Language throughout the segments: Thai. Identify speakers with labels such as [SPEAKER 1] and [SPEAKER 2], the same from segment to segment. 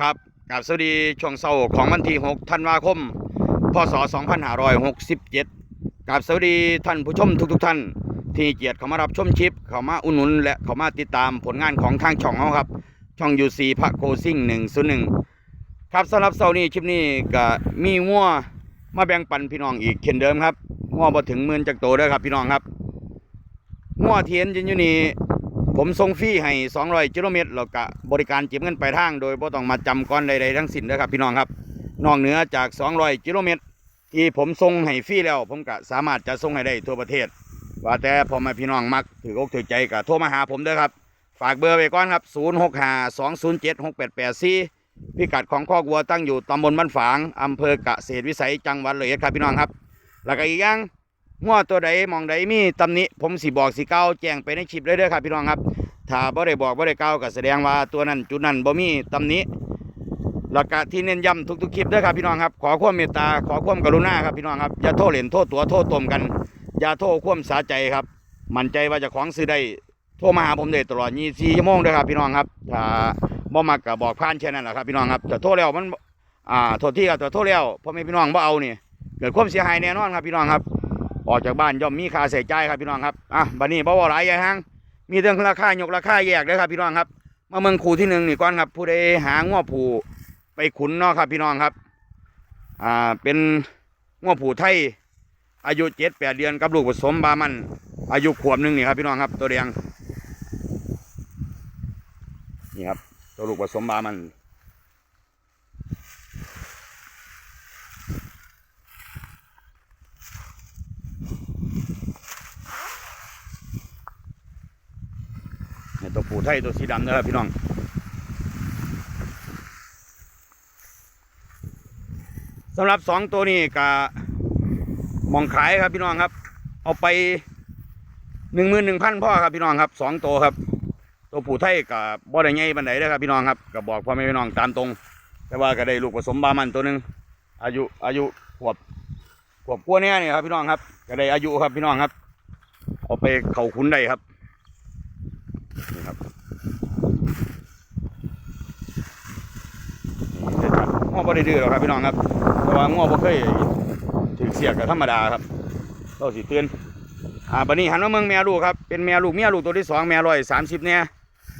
[SPEAKER 1] ครับกับสวัสดีช่วงเช้าของวันที่6ธันวาคม พศ 2567กับสวัสดีท่านผู้ชมทุกๆทท่าน ที่เกียรติเข้ามารับชมชิปเข้ามาอุดหนุน และเข้ามาติดตามผลงานของทางช่องเราครับ ช่องยูซีพระโคซิ่ง101 ครับสำหรับเช้านี้คลิปนี้ก็มีงัวมาแบ่งปันพี่น้องอีกเช่นเดิมครับงัวบ่ถึงหมื่นจากโตเด้อครับพี่น้องครับงัวเทียนยืนอยู่นี่ ผมส่งฟรีให้200กิโลเมตรแล้วก็บริการเก็บเงินปลายทางโดยบ่ต้องมาจำก้อนใดๆทั้งสิ้นนะครับ พี่น้องครับนอกเหนือจาก 200กิโลเมตรที่ผมส่งให้ฟรีแล้ว ผมก็สามารถจะส่งให้ได้ทั่วประเทศ ว่าแต่พอมาพี่น้องมักถืออกถือใจก็โทรมาหาผมเด้อครับ ฝากเบอร์ไว้ก่อนครับ 0652076884 พิกัดของคอกวัวตั้งอยู่ตำบลบ้านฝางอำเภอกเกษตรวิสัยจังหวัดเลยครับพี่น้องครับ แล้วก็อีกอย่าง งัวตัวใดมองใดมีตำหนิผมสิบอกสิเก้าแจ้งไปในคลิปเลยเด้อครับพี่น้องครับถ้าบ่ได้บอกบ่ได้เกล่าก็แสดงว่าตัวนั้นจุดนั้นบ่มีตำหนิแล้วก็ที่เน้นย้ำทุกๆคลิปเด้อครับพี่น้องครับขอความเมตตาขอความกรุณาครับพี่น้องครับอย่าโทษเหรียญโทษตัวโทษตมกันอย่าโทษความสาใจครับ มั่นใจว่าจะของซื้อได้โทรมาหาผมได้ตลอด24ชั่วโมงเด้อครับพี่น้องครับถ้าบ่มักก็บอกผ่านแค่นั้นแหละครับพี่น้องครับแต่โทษแล้วมันอ่าโทษที่ครับแต่โทษแล้วพ่อแม่พี่น้องบ่เอานี่เกิดความเสียหายแน่นอนครับพี่น้องครับ ออกจากบ้านย่อมมีค่าใช้จ่ายครับพี่น้องครับอะบัดนี้บ่เว้าหลายอย่าห่างมีเรื่องราคายกราคาแยกเลยครับพี่น้องครับมาเมืองคูที่หนึ่งนี่ก่อนครับ ผู้ใดหาง้อผูไปขุนเนาะครับพี่น้องครับอ่าเป็นง้อผูไทยอายุเจ็ดแปดเดือนกับลูกผสมบามัน อายุขวบหนึ่งนี่ครับพี่น้องครับตัวแดงนี่ครับตัวลูกผสมบามัน ตัวผูไทยตัวสีดำนะครับพี่น้องสำหรับสองตัวนี้กะมองขายครับพี่น้องครับ เอาไปหนึ่งหมื่นหนึ่งพันพ่อครับพี่น้องครับสองตัวครับ ตัวผูไทยกับบ่ได้ใหญ่บันไดเด้ครับพี่น้องครับก็บอกพ่อแม่พี่น้องตามตรง แต่ว่าก็ได้ลูกผสมบามันตัวหนึ่งอายุอายุขวบขวบกลัวเนี่ยนี่ครับพี่น้องครับก็ได้อายุครับพี่น้องครับ เอาไปเข่าขุนได้ครับ นี่ครับง้อบ่ได้ดื้อหรอกครับพี่น้องครับ แต่ว่าง้อบ่เคยถึงเสียกับธรรมดาครับเราสิเตือนอ่าบัดนี้หันมาเมืองแม่ลูกครับ เป็นแม่ลูกเมียลูกตัวที่สองแม่ร้อยสามสิบเนี่ย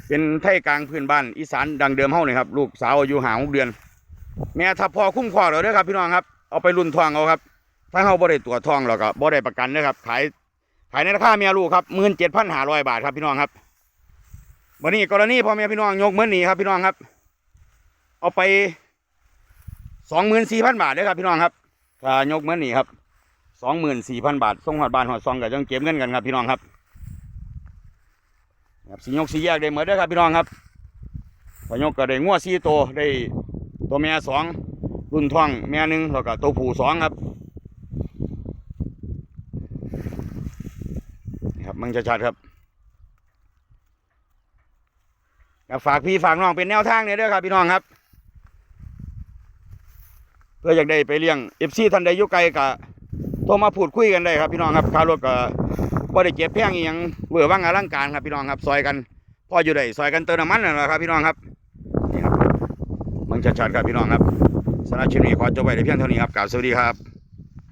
[SPEAKER 1] เป็นไทยกลางพื้นบ้านอีสานดังเดิมเฮานี่ครับ ลูกสาวอายุหาหกเดือน แม่ถ้าพอคุ้มครองเราด้อครับพี่น้องครับ เอาไปรุ่นทองเอาครับ ถ้าเฮาบ่ได้ตัวทองเราก็บ่ได้ประกันเด้อครับ ขายขายในราคาแม่ลูกครับหมื่นเจ็ดพันห้าร้อยบาทครับพี่น้องครับ วันนี้กรณีพ่อแม่พี่น้องยกเมือนนี้ครับพี่น้องครับ เอาไปสองหมื่นสี่พันบาทเลยครับพี่น้องครับถ้ายกเมือนนี้ครับสองหมื่นสี่พันบาทส่งหอดบานหอดซองกับจังเก็บเงินกันครับพี่น้องครับครับสียกสีแยกได้เหมือนเด้อครับพี่น้องครับพอยกก็ได้งัวสี่ตัวได้ตัวแม่สองรุ่นท้องแม่หนึ่งแล้วก็ตัวผู้สองครับครับมันจะชัดครับ ก็ฝากพี่ฝากน้องเป็นแนวทางเนี่ยด้วยครับพี่น้องครับ เพื่ออยากได้ไปเลี้ยงเอฟซีท่านใดยู่ไกลก็โทรมาพูดคุยกันได้ครับพี่น้องครับค่ารถก็บ่ได้เจ็บแพงอีหยังเบื่อว่างอลังการครับพี่น้องครับซอยกันพ่ออยู่ได้ซอยกันเติมน้ำมันนั่นแหละครับพี่น้องครับนี่ครับมันชัดๆครับพี่น้องครับสำหรับชิ้นนี้ขอจบไปในเพียงเท่านี้ครับกล่าวสวัสดีครับ